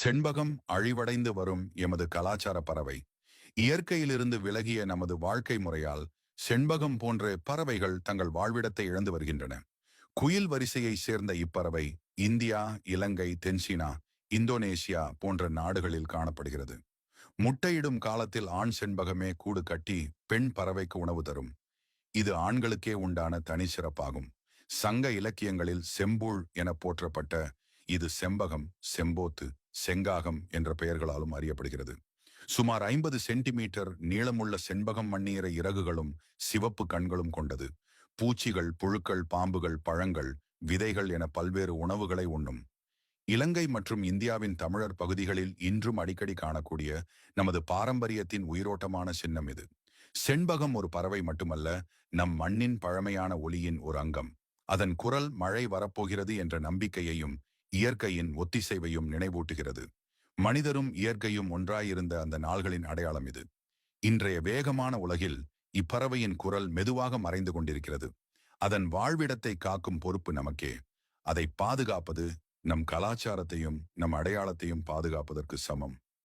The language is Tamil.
செண்பகம் அழிவடைந்து வரும் எமது கலாச்சார பறவை. இயற்கையிலிருந்து விலகிய நமது வாழ்க்கை முறையால் செண்பகம் போன்ற பறவைகள் தங்கள் வாழ்விடத்தை இழந்து வருகின்றன. குயில் வரிசையை சேர்ந்த இப்பறவை இந்தியா இலங்கை தென்சீனா இந்தோனேசியா போன்ற நாடுகளில் காணப்படுகிறது. முட்டையிடும் காலத்தில் ஆண் செண்பகமே கூடு கட்டி பெண் பறவைக்கு உணவு தரும். இது ஆண்களுக்கே உண்டான தனி சிறப்பாகும் சங்க இலக்கியங்களில் செம்பூழ் என போற்றப்பட்ட இது செம்பகம் செம்போத்து செங்காகம் என்ற பெயர்களாலும் அறியப்படுகிறது. சுமார் ஐம்பது சென்டிமீட்டர் நீளமுள்ள செண்பகம் மண்ணீர இறகுகளும் சிவப்பு கண்களும் கொண்டது. பூச்சிகள் புழுக்கள் பாம்புகள் பழங்கள் விதைகள் என பல்வேறு உணவுகளை உண்ணும். இலங்கை மற்றும் இந்தியாவின் தமிழர் பகுதிகளில் இன்றும் அடிக்கடி காணக்கூடிய நமது பாரம்பரியத்தின் உயிரோட்டமான சின்னம் இது. செண்பகம் ஒரு பறவை மட்டுமல்ல நம் மண்ணின் பழமையான ஒளியின் ஒரு அங்கம். அதன் குரல் மழை வரப்போகிறது என்ற நம்பிக்கையையும் இயற்கையின் ஒத்திசைவையும் நினைவூட்டுகிறது. மனிதரும் இயற்கையும் ஒன்றாயிருந்த அந்த நாள்களின் அடையாளம் இது. இன்றைய வேகமான உலகில் இப்பறவையின் குரல் மெதுவாக மறைந்து கொண்டிருக்கிறது. அதன் வாழ்விடத்தை காக்கும் பொறுப்பு நமக்கே. அதை பாதுகாப்பது நம் கலாச்சாரத்தையும் நம் அடையாளத்தையும் பாதுகாப்பதற்கு சமம்.